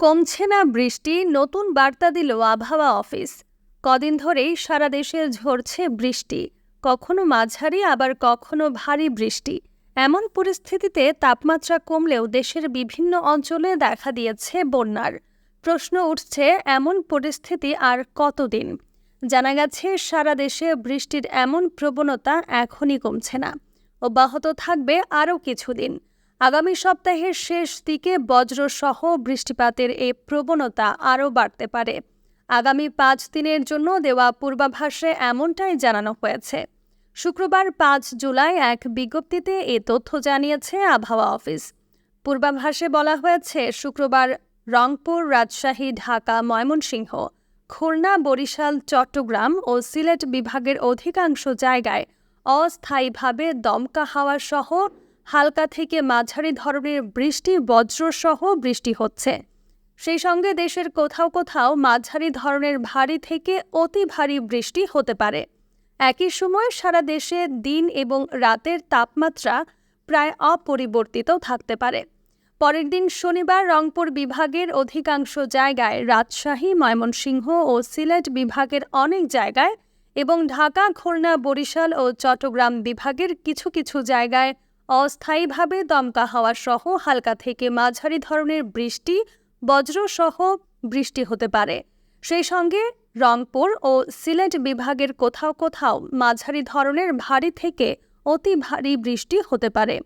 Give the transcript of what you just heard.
কমছে না বৃষ্টি, নতুন বার্তা দিল আবহাওয়া অফিস। কদিন ধরেই সারা দেশে ঝরছে বৃষ্টি। কখনো মাঝারি, আবার কখনো ভারী বৃষ্টি। এমন পরিস্থিতিতে তাপমাত্রা কমলেও দেশের বিভিন্ন অঞ্চলে দেখা দিয়েছে বন্যার। প্রশ্ন উঠছে, এমন পরিস্থিতি আর কতদিন? জানা গেছে, সারা দেশে বৃষ্টির এমন প্রবণতা এখনই কমছে না। অব্যাহত থাকবে আরও কিছুদিন। আগামী সপ্তাহের শেষ দিকে বজ্রসহ বৃষ্টিপাতের এই প্রবণতা আরও বাড়তে পারে। আগামী পাঁচ দিনের জন্য দেওয়া পূর্বাভাসে এমনটাই জানানো হয়েছে। শুক্রবার পাঁচ জুলাই এক বিজ্ঞপ্তিতে এ তথ্য জানিয়েছে আবহাওয়া অফিস। পূর্বাভাসে বলা হয়েছে, শুক্রবার রংপুর, রাজশাহী, ঢাকা, ময়মনসিংহ, খুলনা, বরিশাল, চট্টগ্রাম ও সিলেট বিভাগের অধিকাংশ জায়গায় অস্থায়ীভাবে দমকা হাওয়া সহ হালকা থেকে মাঝারি ধরনের বৃষ্টি, বজ্রসহ বৃষ্টি হচ্ছে। সেই সঙ্গে দেশের কোথাও কোথাও মাঝারি ধরনের ভারী থেকে অতি ভারী বৃষ্টি হতে পারে। একই সময় সারা দেশে দিন এবং রাতের তাপমাত্রা প্রায় অপরিবর্তিত থাকতে পারে। পরের দিন শনিবার রংপুর বিভাগের অধিকাংশ জায়গায় রাজশাহী, ময়মনসিংহ ও সিলেট বিভাগের অনেক জায়গায় এবং ঢাকা, খুলনা, বরিশাল ও চট্টগ্রাম বিভাগের কিছু কিছু জায়গায় অস্থায়ীভাবে দমকা হাওয়া সহ হালকা থেকে মাঝারি ধরনের বৃষ্টি বজ্রসহ বৃষ্টি হতে পারে। সেই সঙ্গে রংপুর ও সিলেট বিভাগের কোথাও কোথাও মাঝারি ধরনের ভারী থেকে অতি ভারী বৃষ্টি হতে পারে।